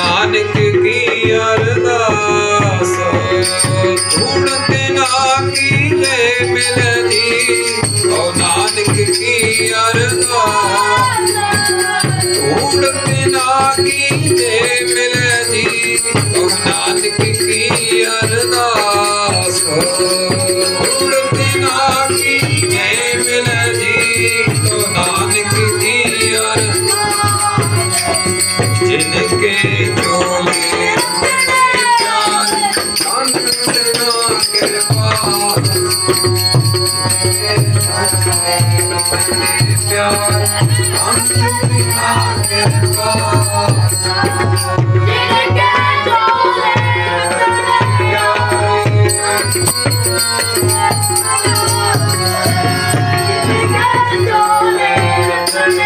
ਨਾਨਕ ਕੀ ਅਰਦਾਸ? ਧੂੜ ਤੇ ਨਾ ਕੀਲੇ ਮਿਲਦੀ। ਓ ਨਾਨਕ ਕੀ ਅਰਦਾਸ? ਧੂੜ ਤੇ ਨਾ ਕੀਲੇ ਮਿਲਦੀ। ਓ ਨਾਨਕ ਕੀ ਅਰਦਾਸ? ਧੂੜ ਤੇ ਨਾ ਕੀਲੇ Yeah.